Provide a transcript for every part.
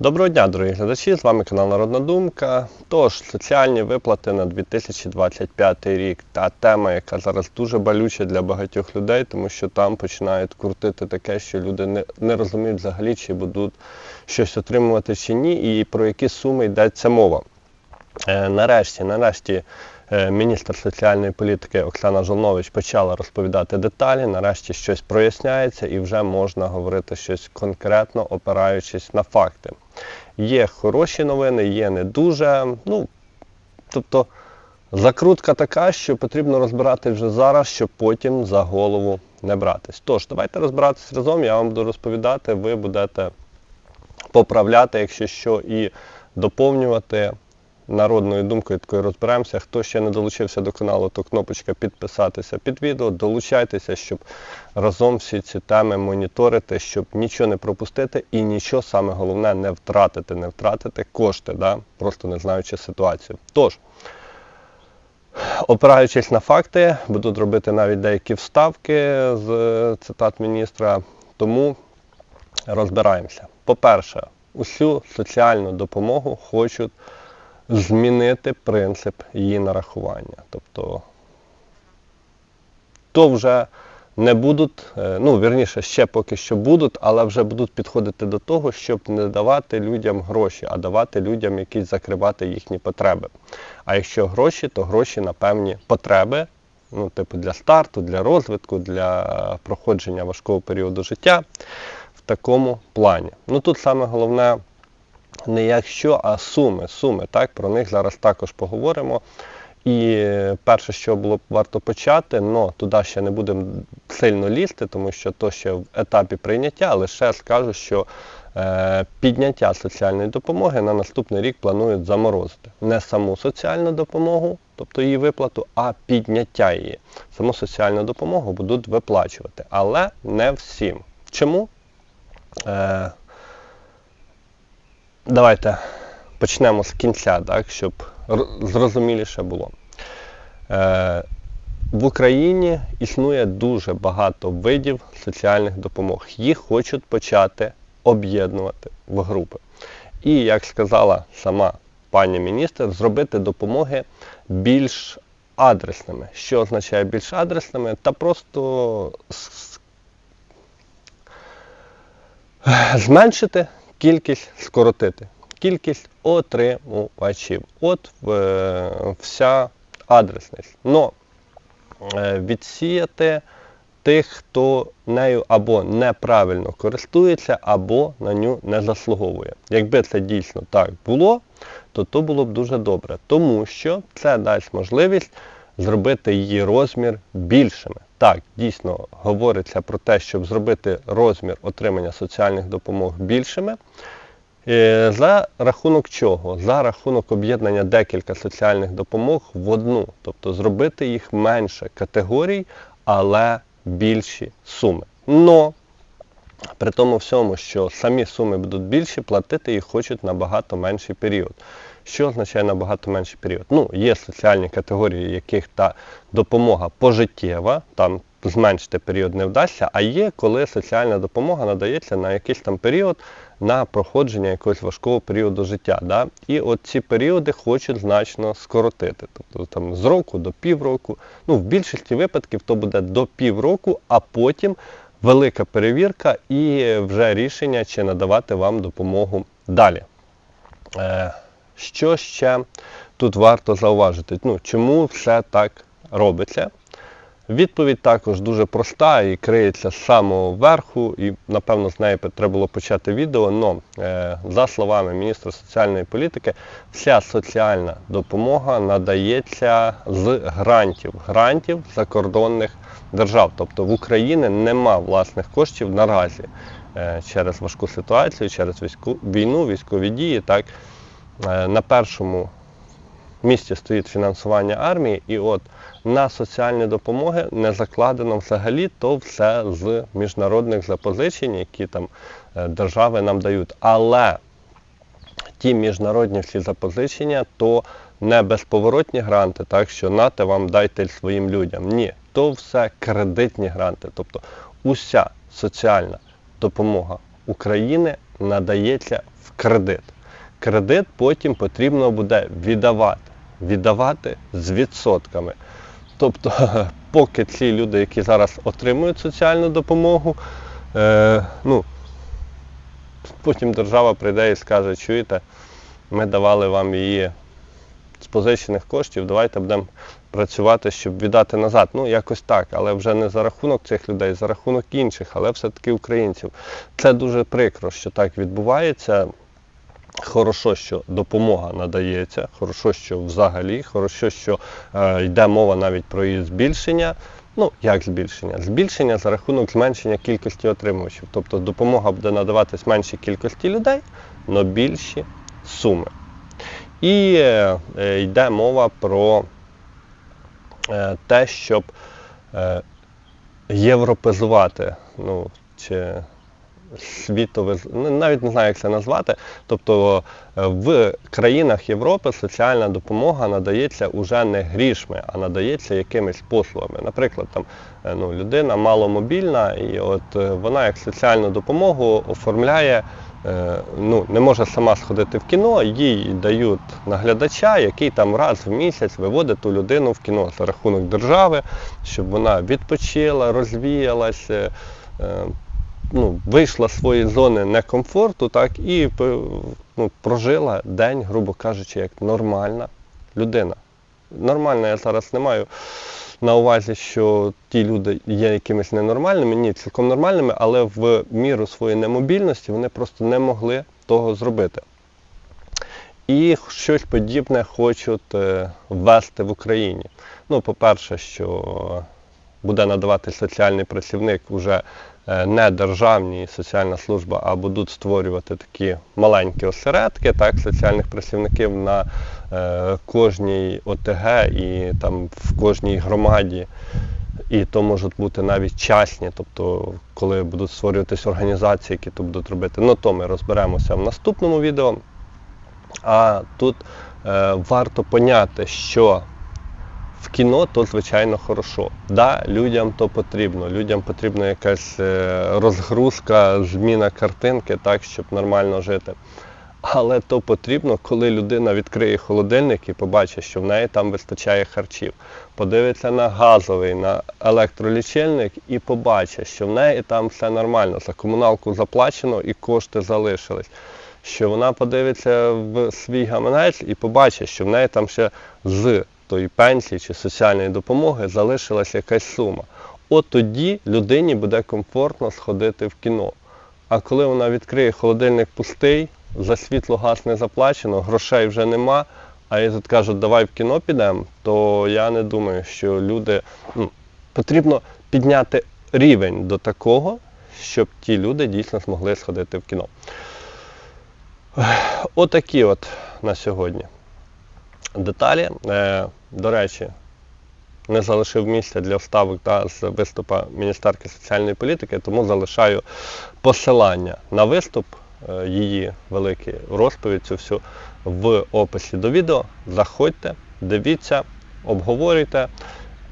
Доброго дня, дорогі глядачі! З вами канал Народна Думка. Тож, соціальні виплати на 2025 рік. Та тема, яка зараз дуже болюча для багатьох людей, тому що там починають крутити таке, що люди не, не розуміють взагалі, чи будуть щось отримувати чи ні, і про які суми йдеться мова. Е, нарешті, нарешті, міністр соціальної політики Оксана Жолнович почала розповідати деталі. Нарешті щось проясняється і вже можна говорити щось конкретно, опираючись на факти. Є хороші новини, є не дуже. Ну, тобто, закрутка така, що потрібно розбирати вже зараз, щоб потім за голову не братись. Тож, давайте розбиратись разом, я вам буду розповідати, ви будете поправляти, якщо що, і доповнювати народною думкою такою розберемося. Хто ще не долучився до каналу, то кнопочка підписатися під відео. Долучайтеся, щоб разом всі ці теми моніторити, щоб нічого не пропустити і нічого саме головне не втратити, не втратити кошти, да? просто не знаючи ситуацію. Тож, опираючись на факти, буду робити навіть деякі вставки з е, цитат міністра. Тому розбираємося. По-перше, усю соціальну допомогу хочуть змінити принцип її нарахування. Тобто то вже не будуть, е, ну вірніше, ще поки що будуть, але вже будуть підходити до того, щоб не давати людям гроші, а давати людям якісь закривати їхні потреби. А якщо гроші, то гроші на певні потреби, ну, типу для старту, для розвитку, для проходження важкого періоду життя в такому плані. Ну тут саме головне не якщо, а суми. Суми, так, про них зараз також поговоримо. І перше, що було б варто почати, але туди ще не будемо сильно лізти, тому що то ще в етапі прийняття, лише скажу, що е, підняття соціальної допомоги на наступний рік планують заморозити. Не саму соціальну допомогу, тобто її виплату, а підняття її. Саму соціальну допомогу будуть виплачувати, але не всім. Чому? Е, Давайте почнемо з кінця, так, щоб зрозуміліше було. Е, В Україні існує дуже багато видів соціальних допомог. Їх хочуть почати об'єднувати в групи. І, як сказала сама пані міністр, зробити допомоги більш адресними. Що означає більш адресними? Та просто зменшити кількість скоротити, кількість отримувачів. От е, вся адресність. Но е, відсіяти тих, хто нею або неправильно користується, або на ню не заслуговує. Якби це дійсно так було, то то було б дуже добре, тому що це дасть можливість зробити її розмір більшими. Так, дійсно говориться про те, щоб зробити розмір отримання соціальних допомог більшими. Е, за рахунок чого? За рахунок об'єднання декілька соціальних допомог в одну, тобто зробити їх менше категорій, але більші суми. Но при тому всьому, що самі суми будуть більші, платити їх хочуть набагато менший період. Що означає набагато менший період? Ну, є соціальні категорії, яких та допомога пожиттєва, там зменшити період не вдасться, а є, коли соціальна допомога надається на якийсь там період на проходження якогось важкого періоду життя. Да? І от ці періоди хочуть значно скоротити. Тобто там з року до півроку. Ну, в більшості випадків то буде до півроку, а потім велика перевірка і вже рішення, чи надавати вам допомогу далі. Що ще тут варто зауважити? Ну, Чому все так робиться? Відповідь також дуже проста і криється з самого верху, і, напевно, з неї треба було почати відео. Но, е, за словами міністра соціальної політики, вся соціальна допомога надається з грантів, грантів закордонних держав. Тобто в Україні нема власних коштів наразі е, через важку ситуацію, через війну, військові дії. Так, На першому місці стоїть фінансування армії, і от на соціальні допомоги не закладено взагалі то все з міжнародних запозичень, які там е, держави нам дають. Але ті міжнародні всі запозичення то не безповоротні гранти, так що нате вам дайте своїм людям. Ні, то все кредитні гранти. Тобто уся соціальна допомога України надається в кредит. Кредит потім потрібно буде віддавати. Віддавати з відсотками. Тобто, поки ці люди, які зараз отримують соціальну допомогу, е, ну, потім держава прийде і скаже, чуєте, ми давали вам її з позичених коштів, давайте будемо працювати, щоб віддати назад. Ну, якось так, але вже не за рахунок цих людей, за рахунок інших, але все-таки українців. Це дуже прикро, що так відбувається. Хорошо, що допомога надається, хорошо, що взагалі, хорошо, що е, йде мова навіть про її збільшення. Ну, як збільшення? Збільшення за рахунок зменшення кількості отримувачів. Тобто допомога буде надаватись меншій кількості людей, але більші суми. І е, е, йде мова про е, те, щоб е, європезувати, ну, чи світове, ну, навіть не знаю, як це назвати. Тобто е, в країнах Європи соціальна допомога надається уже не грішми, а надається якимись послугами. Наприклад, там е, ну, людина маломобільна, і от е, вона як соціальну допомогу оформляє. Ну, не може сама сходити в кіно, їй дають наглядача, який там раз в місяць виводить ту людину в кіно за рахунок держави, щоб вона відпочила, розвіялася, ну, вийшла з своєї зони некомфорту, так, і ну, прожила день, грубо кажучи, як нормальна людина. Нормально, я зараз не маю на увазі, що ті люди є якимись ненормальними, ні, цілком нормальними, але в міру своєї немобільності вони просто не могли того зробити. І щось подібне хочуть е, ввести в Україні. Ну, по-перше, що буде надавати соціальний працівник уже е, не державні соціальна служба, а будуть створювати такі маленькі осередки, так, соціальних працівників на е, кожній ОТГ і там в кожній громаді. І то можуть бути навіть частні, тобто коли будуть створюватись організації, які то будуть робити. Ну то ми розберемося в наступному відео. А тут е, варто поняти, що в кіно то звичайно хорошо. Да, людям то потрібно. Людям потрібна якась е, розгрузка, зміна картинки, так, щоб нормально жити. Але то потрібно, коли людина відкриє холодильник і побачить, що в неї там вистачає харчів. Подивиться на газовий, на електролічильник і побачить, що в неї там все нормально. За комуналку заплачено і кошти залишились. Що вона подивиться в свій гаманець і побачить, що в неї там ще з тої пенсії чи соціальної допомоги залишилася якась сума. От тоді людині буде комфортно сходити в кіно. А коли вона відкриє холодильник пустий, за світло газ не заплачено, грошей вже нема, а їй тут кажуть, давай в кіно підемо, то я не думаю, що люди ну, потрібно підняти рівень до такого, щоб ті люди дійсно змогли сходити в кіно. Отакі от на сьогодні деталі. До речі, не залишив місця для вставок та з виступа міністерки соціальної політики, тому залишаю посилання на виступ, е, її великий розповідь цю всю в описі до відео. Заходьте, дивіться, обговорюйте.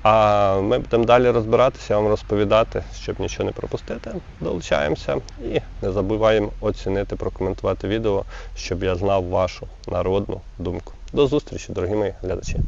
А ми будемо далі розбиратися, вам розповідати, щоб нічого не пропустити. Долучаємося і не забуваємо оцінити, прокоментувати відео, щоб я знав вашу народну думку. До зустрічі, дорогі мої глядачі.